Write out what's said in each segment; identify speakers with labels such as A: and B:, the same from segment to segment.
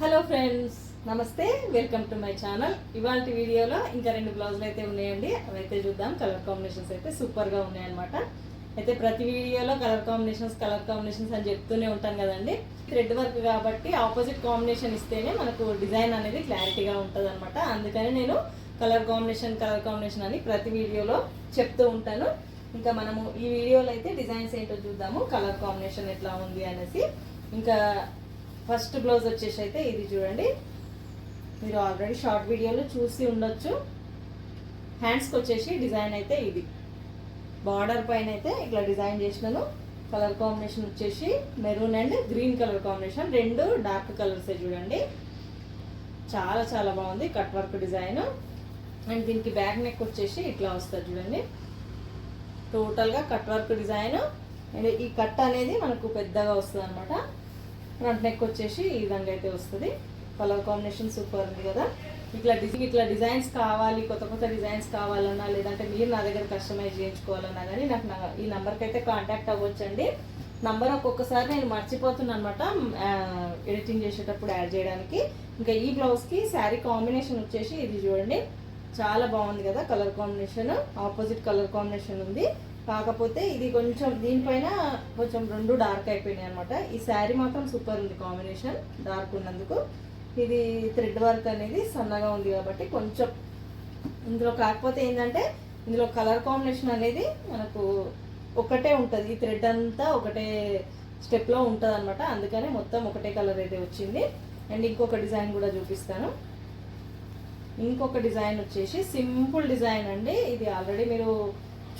A: Hello friends నమస్తే welcome to my channel. ఇవాళ వీడియోలో ఇంకా రెండు బ్లౌజులు అయితే ఉన్నాయండి. అవైతే చూద్దాం కలర్ కాంబినేషన్స్ అయితే సూపర్గా ఉన్నాయన్నమాట. అయితే ప్రతి వీడియోలో కలర్ కాంబినేషన్స్ కలర్ కాంబినేషన్స్ అని చెప్తూనే ఉంటాను కదండి. థ్రెడ్ వర్క్ కాబట్టి ఆపోజిట్ కాంబినేషన్ ఇస్తేనే మనకు డిజైన్ అనేది క్లారిటీగా ఉంటుంది అనమాట అందుకని నేను కలర్ కాంబినేషన్ కలర్ కాంబినేషన్ అని ప్రతి వీడియోలో చెప్తూ ఉంటాను. ఇంకా మనము ఈ వీడియోలో అయితే డిజైన్స్ ఏంటో చూద్దాము. కలర్ కాంబినేషన్ ఎట్లా ఉంది అనేసి. ఇంకా ఫస్ట్ బ్లౌజ్ వచ్చేసి అయితే ఇది చూడండి. మీరు ఆల్రెడీ షార్ట్ వీడియోలో చూసి ఉండొచ్చు. హ్యాండ్స్కి వచ్చేసి డిజైన్ అయితే ఇది. బార్డర్ పైన అయితే ఇట్లా డిజైన్ చేసినాను. కలర్ కాంబినేషన్ వచ్చేసి maroon and green colour combination రెండు డార్క్ కలర్సే చూడండి. చాలా చాలా బాగుంది కట్ వర్క్ డిజైన్ అండ్ దీనికి బ్యాక్ నెక్ వచ్చేసి ఇట్లా వస్తుంది చూడండి. టోటల్గా కట్ వర్క్ డిజైన్ అండ్ ఈ కట్ అనేది మనకు పెద్దగా వస్తుంది అనమాట ఫ్రంట్ నెక్ వచ్చేసి ఈ విధంగా అయితే వస్తుంది. కలర్ కాంబినేషన్ సూపర్ ఉంది కదా. ఇట్లా డిజైన్ ఇట్లా డిజైన్స్ కావాలి కొత్త కొత్త డిజైన్స్ కావాలన్నా లేదంటే మీరు నా దగ్గర కస్టమైజ్ చేయించుకోవాలన్నా కానీ నాకు నా ఈ నెంబర్కి అయితే కాంటాక్ట్ అవ్వచ్చండి. నంబర్ ఒక్కొక్కసారి నేను మర్చిపోతున్నాను అనమాట ఎడిటింగ్ చేసేటప్పుడు యాడ్ చేయడానికి. ఇంకా ఈ బ్లౌజ్కి శారీ కాంబినేషన్ వచ్చేసి ఇది చూడండి. చాలా బాగుంది కదా colour combination opposite colour combination ఉంది. కాకపోతే ఇది కొంచెం దీనిపైన కొంచెం రెండు డార్క్ అయిపోయినాయి అనమాట ఈ శారీ మాత్రం సూపర్ ఉంది కాంబినేషన్ డార్క్ ఉన్నందుకు. ఇది థ్రెడ్ వర్క్ అనేది సన్నగా ఉంది కాబట్టి కొంచెం. ఇందులో కాకపోతే ఏంటంటే ఇందులో కలర్ కాంబినేషన్ అనేది మనకు ఒకటే ఉంటుంది. ఈ థ్రెడ్ అంతా ఒకటే స్టెప్లో ఉంటుంది అనమాట అందుకనే మొత్తం ఒకటే కలర్ అయితే వచ్చింది. అండ్ ఇంకొక డిజైన్ కూడా చూపిస్తాను. ఇంకొక డిజైన్ వచ్చేసి సింపుల్ డిజైన్ అండి. ఇది ఆల్రెడీ మీరు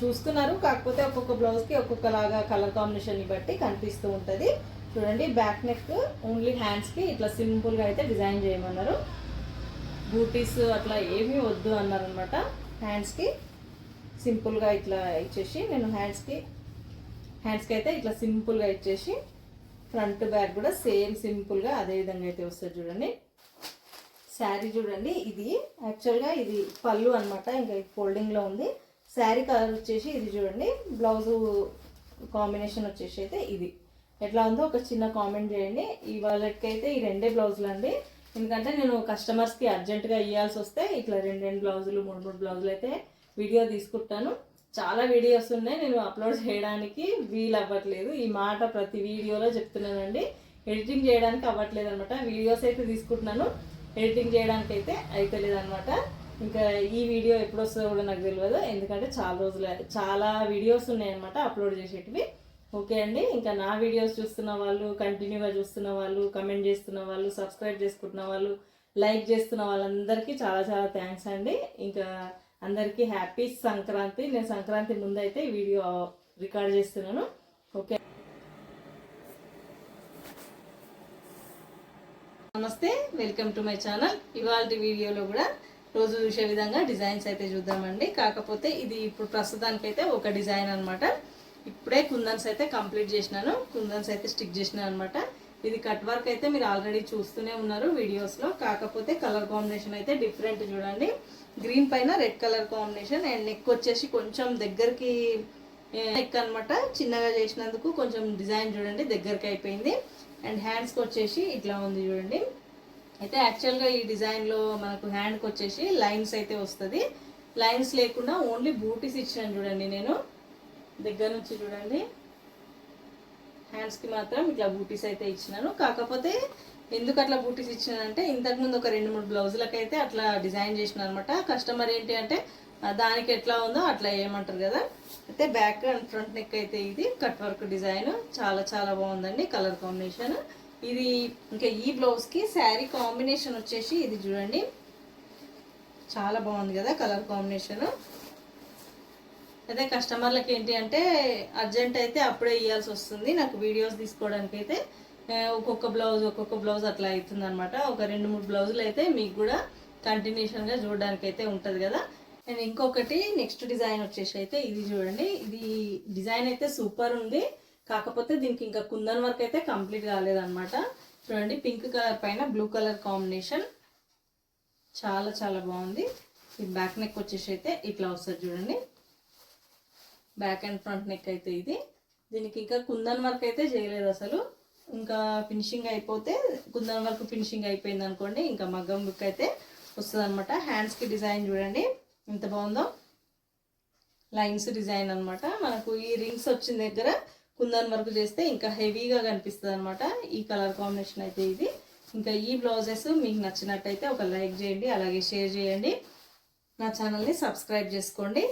A: చూస్తున్నారు. కాకపోతే ఒక్కొక్క బ్లౌజ్కి ఒక్కొక్కలాగా కలర్ కాంబినేషన్ని బట్టి కనిపిస్తూ ఉంటుంది. చూడండి బ్యాక్ నెక్ ఓన్లీ హ్యాండ్స్కి ఇట్లా సింపుల్గా అయితే డిజైన్ చేయమన్నారు. బూటీస్ అట్లా ఏమీ వద్దు అన్నారనమాట హ్యాండ్స్కి సింపుల్గా ఇట్లా ఇచ్చేసి నేను హ్యాండ్స్కి హ్యాండ్స్కి అయితే ఇట్లా సింపుల్గా ఇచ్చేసి ఫ్రంట్ బ్యాక్ కూడా సేమ్ సింపుల్గా అదే విధంగా అయితే వస్తుంది చూడండి. శారీ చూడండి ఇది యాక్చువల్గా ఇది పళ్ళు అనమాట ఇంకా ఫోల్డింగ్లో ఉంది. శారీ కలర్ వచ్చేసి ఇది చూడండి. బ్లౌజు కాంబినేషన్ వచ్చేసి అయితే ఇది. ఎట్లా ఉందో ఒక చిన్న కామెంట్ చేయండి. ఇవాళకైతే ఈ రెండే బ్లౌజులు అండి ఎందుకంటే నేను కస్టమర్స్కి అర్జెంటుగా ఇవ్వాల్సి వస్తే ఇట్లా రెండు రెండు బ్లౌజులు మూడు మూడు బ్లౌజులు అయితే వీడియో తీసుకుంటాను. చాలా వీడియోస్ ఉన్నాయి. నేను అప్లోడ్ చేయడానికి వీలు అవ్వట్లేదు ఈ మాట ప్రతి వీడియోలో చెప్తున్నానండి. ఎడిటింగ్ చేయడానికి అవ్వట్లేదు అనమాట వీడియోస్ అయితే తీసుకుంటున్నాను. ఎడిటింగ్ చేయడానికి అయితే అయితే లేదనమాట ఇంకా ఈ వీడియో ఎప్పుడు వస్తుందో కూడా నాకు తెలియదు ఎందుకంటే చాలా రోజులు చాలా వీడియోస్ ఉన్నాయన్నమాట అప్లోడ్ చేసేటివి. ఓకే అండి ఇంకా నా వీడియోస్ చూస్తున్న వాళ్ళు కంటిన్యూగా చూస్తున్న వాళ్ళు కమెంట్ చేస్తున్న వాళ్ళు సబ్స్క్రైబ్ చేసుకుంటున్న వాళ్ళు లైక్ చేస్తున్న వాళ్ళందరికీ చాలా చాలా థ్యాంక్స్ అండి. ఇంకా అందరికీ హ్యాపీ సంక్రాంతి. నేను సంక్రాంతి ముందు అయితే ఈ వీడియో రికార్డ్ చేస్తున్నాను. ఓకే. నమస్తే వెల్కమ్ టు మై ఛానల్. ఇవాళ వీడియోలో కూడా రోజు చూసే విధంగా డిజైన్స్ అయితే చూద్దామండి. కాకపోతే ఇది ఇప్పుడు ప్రస్తుతానికైతే ఒక డిజైన్ అనమాట ఇప్పుడే కుందన్స్ అయితే కంప్లీట్ చేసినాను. కుందన్స్ అయితే స్టిక్ చేసినాను అనమాట ఇది కట్ వర్క్ అయితే మీరు ఆల్రెడీ చూస్తూనే ఉన్నారు వీడియోస్లో. కాకపోతే కలర్ కాంబినేషన్ అయితే డిఫరెంట్ చూడండి. గ్రీన్ పైన red colour combination and neck వచ్చేసి కొంచెం దగ్గరికి నెక్ అనమాట చిన్నగా చేసినందుకు కొంచెం డిజైన్ చూడండి దగ్గరికి అయిపోయింది. అండ్ హ్యాండ్స్కి వచ్చేసి ఇట్లా ఉంది చూడండి. అయితే యాక్చువల్గా ఈ డిజైన్లో మనకు హ్యాండ్కి వచ్చేసి లైన్స్ అయితే వస్తుంది. లైన్స్ లేకుండా ఓన్లీ బూటీస్ ఇచ్చాను చూడండి నేను. దగ్గర నుంచి చూడండి. హ్యాండ్స్కి మాత్రం ఇట్లా బూటీస్ అయితే ఇచ్చినాను. కాకపోతే ఎందుకు అట్లా బూటీస్ ఇచ్చినానంటే ఇంతకుముందు ఒక రెండు మూడు బ్లౌజులకు అయితే అట్లా డిజైన్ చేసిన అనమాట కస్టమర్ ఏంటి అంటే దానికి ఎట్లా ఉందో అట్లా ఏమంటారు కదా. అయితే బ్యాక్ అండ్ ఫ్రంట్ నెక్ అయితే ఇది. కట్ వర్క్ డిజైన్ చాలా చాలా బాగుందండి. కలర్ కాంబినేషన్ ఇది ఇంకా ఈ బ్లౌజ్కి శారీ కాంబినేషన్ వచ్చేసి ఇది చూడండి. చాలా బాగుంది కదా కలర్ కాంబినేషన్ అయితే కస్టమర్లకి ఏంటి అంటే అర్జెంట్ అయితే అప్పుడే ఇవ్వాల్సి వస్తుంది. నాకు వీడియోస్ తీసుకోవడానికి అయితే ఒక్కొక్క బ్లౌజ్ ఒక్కొక్క బ్లౌజ్ అట్లా అవుతుంది అనమాట ఒక రెండు మూడు బ్లౌజులు అయితే మీకు కూడా కంటిన్యూషన్గా చూడడానికి అయితే ఉంటుంది కదా. అండ్ ఇంకొకటి నెక్స్ట్ డిజైన్ వచ్చేసి అయితే ఇది చూడండి. ఇది డిజైన్ అయితే సూపర్ ఉంది. కాకపోతే దీనికి ఇంకా కుందన్ వర్క్ అయితే కంప్లీట్ కాలేదన్నమాట. చూడండి పింక్ కలర్ పైన బ్లూ కలర్ కాంబినేషన్. చాలా చాలా బాగుంది. ఈ బ్యాక్ నెక్ వచ్చేసి అయితే ఇట్లా వస్తుంది చూడండి. బ్యాక్ అండ్ ఫ్రంట్ నెక్ అయితే ఇది. దీనికి ఇంకా కుందన్ వర్క్ అయితే చేయలేదు అసలు. ఇంకా ఫినిషింగ్ అయిపోతే కుందన్ వర్క్ ఫినిషింగ్ అయిపోయింది అనుకోండి ఇంకా మగ్గం బుక్ అయితే వస్తుంది అనమాట హ్యాండ్స్కి డిజైన్ చూడండి ఎంత బాగుందో. లైన్స్ డిజైన్ అన్నమాట. మనకు ఈ రింగ్స్ వచ్చిన దగ్గర కుందన్ వర్క్ చేస్తే ఇంకా హెవీగా కనిపిస్తుంది అనమాట ఈ కలర్ కాంబినేషన్ అయితే ఇది. ఇంకా ఈ బ్లౌజెస్ మీకు నచ్చినట్టయితే ఒక లైక్ చేయండి అలాగే షేర్ చేయండి. నా ఛానల్ని సబ్స్క్రైబ్ చేసుకోండి.